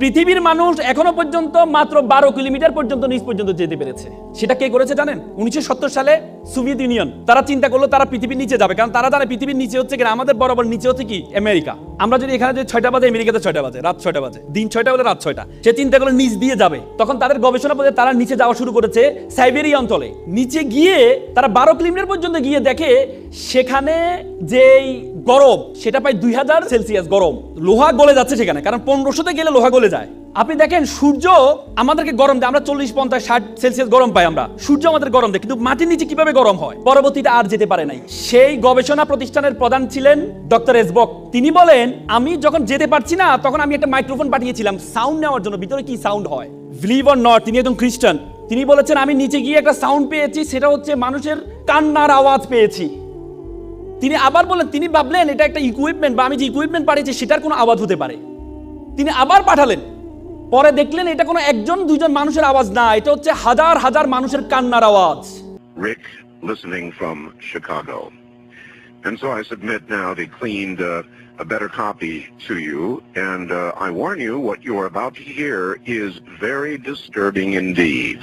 পৃথিবীর মানুষ এখনও পর্যন্ত মাত্র বারো কিলোমিটার পর্যন্ত নিচ পর্যন্ত যেতে পেরেছে। সেটা কে করেছে জানেন? উনিশশো সত্তর সালে সোভিয়েত ইউনিয়ন। তারা চিন্তা করল তারা পৃথিবীর নিচে যাবে। কারণ তারা জানে পৃথিবীর নিচে হচ্ছে কি আমাদের বরাবর নিচে হচ্ছে কি? আমেরিকা। আমরা যদি এখানে যে ছয়টা বাজে, আমেরিকাতে ছয়টা বাজে, রাত ছয়টা বাজে। দিন ছয়টা হলে রাত ছয়টা। সে চিন্তা করল নিচ দিয়ে যাবে। তখন তাদের গবেষণা পথে তারা নিচে যাওয়া শুরু করেছে সাইবেরিয়া অঞ্চলে। নিচে গিয়ে তারা বারো কিলোমিটার পর্যন্ত গিয়ে দেখে সেখানে যেই গরম, সেটা প্রায় দুই হাজার সেলসিয়াস গরম। লোহা গলে যাচ্ছে সেখানে, কারণ পনেরোশোতে গেলে লোহা গলে যায়। আপনি দেখেন, সূর্য আমাদেরকে গরম দেয়, আমরা চল্লিশ, পঞ্চাশ, ষাট সেলসিয়াস গরম পাই আমরা। সূর্য আমাদের গরম দেয়, কিন্তু মাটির নিচে কীভাবে গরম হয়? পরবর্তীতে আর যেতে পারে নাই। সেই গবেষণা প্রতিষ্ঠানের প্রধান ছিলেন ডক্টর এসবক। তিনি বলেন, আমি যখন যেতে পারছি না, তখন আমি একটা মাইক্রোফোন পাঠিয়েছিলাম। সাউন্ড নেওয়ার জন্য ভিতরে কি সাউন্ড হয়? বিলিভ অর নট তিনি একজন খ্রিস্টান। তিনি বলেছেন, আমি নিচে গিয়ে একটা সাউন্ড পেয়েছি, সেটা হচ্ছে মানুষের কান্নার আওয়াজ পেয়েছি। তিনি আবার বললেন তিনি ভাবলেন এটা একটা ইকুইপমেন্ট বা আমি যে ইকুইপমেন্ট পাঠিয়েছি সেটার কোনো আওয়াজ হতে পারে তিনি আবার পাঠালেন পরে দেখলেন এটা কোনো একজন দুজন মানুষের আওয়াজ না এটা হচ্ছে হাজার হাজার মানুষের কান্নার আওয়াজ Rick, listening from Chicago. And so I submit now the cleaned, uh, a better copy to you. And uh, I warn you, what you are about to hear is very disturbing indeed.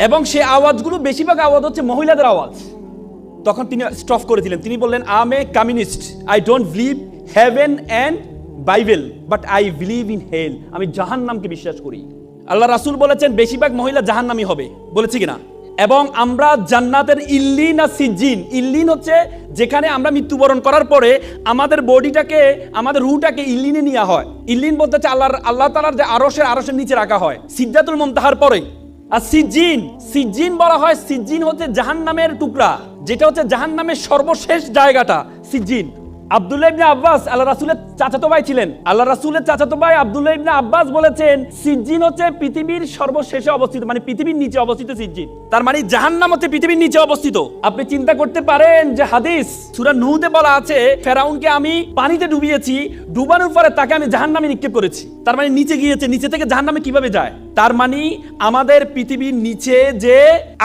এবং সে আওয়াজগুলো বেশিরভাগ আওয়াজ হচ্ছে মহিলাদের আওয়াজ। তখন তিনি stop করে দিলেন তিনি বললেন I'm a communist I don't believe heaven and Bible but I believe in hell আমি জাহান্নামকে বিশ্বাস করি। আল্লাহ রাসূল বলেছেন, বেশিরভাগ মহিলা জাহান্নামী হবে। বলেছি কিনা? এবং আমরা জান্নাতের ইল্লিন আর সিজ্জিন। ইল্লিন হচ্ছে যেখানে আমরা মৃত্যুবরণ করার পরে আমাদের বডিটাকে, আমাদের রুটাকে ইল্লিনে নেওয়া হয়। ইল্লিন বলতে হচ্ছে আল্লাহর, আল্লাহ তালার যে আরসের আরসের নিচে রাখা হয়। সিদ্ধাতুল মমতাহার পরে। আর সিজিন সিজিন বলা হয় হচ্ছে জাহান্নামের টুকরা, যেটা হচ্ছে জাহান নামের সর্বশেষ জায়গাটা, সিজিন। আব্দুল্লাহ ইবনে আব্বাস আল্লাহ রাসূলের চাচাতো ভাই ছিলেন। আল্লাহ রাসূলের চাচাতো ভাই আব্দুল্লাহ ইবনে আব্বাস বলেছেন সিজিন হচ্ছে পৃথিবীর সর্বশেষে অবস্থিত মানে পৃথিবীর নিচে অবস্থিত সিজিন তার মানে জাহান্নাম হচ্ছে পৃথিবীর নিচে অবস্থিত। আপনি চিন্তা করতে পারেন যে হাদিস, সূরা নূহতে বলা আছে, ফেরাউনকে আমি পানিতে ডুবিয়েছি, ডুবানোর পরে তাকে আমি জাহান্নামে নিক্ষেপ করেছি। তার মানে নিচে গিয়েছে, নিচে থেকে জাহান্নামে কীভাবে যায়? তার মানে আমাদের পৃথিবীর নিচে যে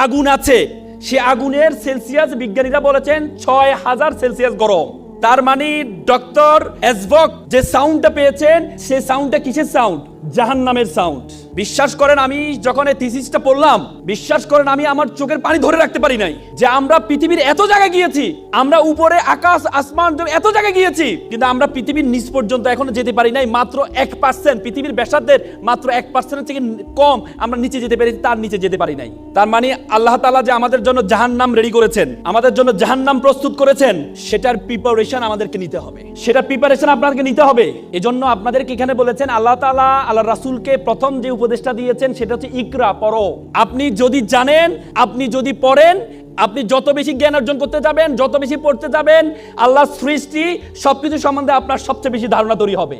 আগুন আছে, সে আগুনের সেলসিয়াস বিজ্ঞানীরা বলেছেন ছয় হাজার সেলসিয়াস গরম। তার মানে ডক্টর এসবক যে সাউন্ডটা পেয়েছেন সে সাউন্ডটা কিসের সাউন্ড জাহান্নামের সাউন্ড বিশ্বাস করেন আমি যখন এই থিসিসটা পড়লাম, বিশ্বাস করেন আমি আমার চোখের পানি ধরে রাখতে পারি নাই যে আমরা পৃথিবীর এত জায়গায় গিয়েছি, আমরা উপরে আকাশ, আসমান এত জায়গায় গিয়েছি, কিন্তু আমরা পৃথিবীর নিচ পর্যন্ত এখনও যেতে পারি নাই, মাত্র এক পার্সেন্ট পৃথিবীর ব্যাসার্ধের মাত্র এক পার্সেন্টের থেকে কম আমরা নিচে যেতে পেরেছি, তার নিচে যেতে পারি নাই। তার মানে আল্লাহ তালা যে আমাদের জন্য জাহান নাম রেডি করেছেন, আমাদের জন্য জাহান্নাম প্রস্তুত করেছেন, সেটার প্রিপারেশন আমাদেরকে নিতে হবে। সেটার প্রিপারেশন আপনাদেরকে নিতে হবে। এজন্য আপনাদেরকে এখানে বলেছেন, আল্লাহ তালা আল্লাহ রাসুলকে প্রথম যে উপদেশটা দিয়েছেন, সেটা হচ্ছে ইকরা, পড়ো। আপনি যদি জানেন, আপনি যদি পড়েন, আপনি যত বেশি জ্ঞান অর্জন করতে যাবেন, যত বেশি পড়তে যাবেন আল্লাহ সৃষ্টি সবকিছু সম্বন্ধে আপনার সবচেয়ে বেশি ধারণা তৈরি হবে।